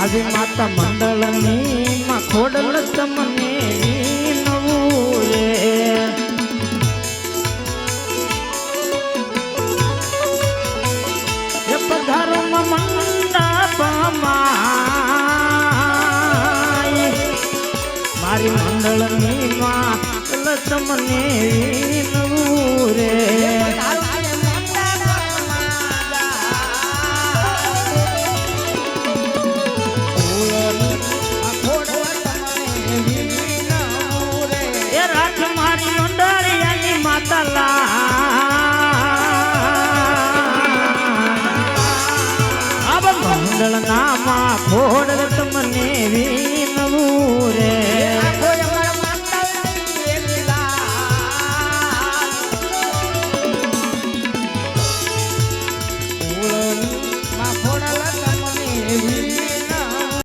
આવી માતા મંડળની માં ખોડલ તમને નવું રે. પધારમ મંડપમાં મારી મંડળની માં એ રાખ મારી મંડળિયાની માતા મંડળ નામાં ખોડ તમને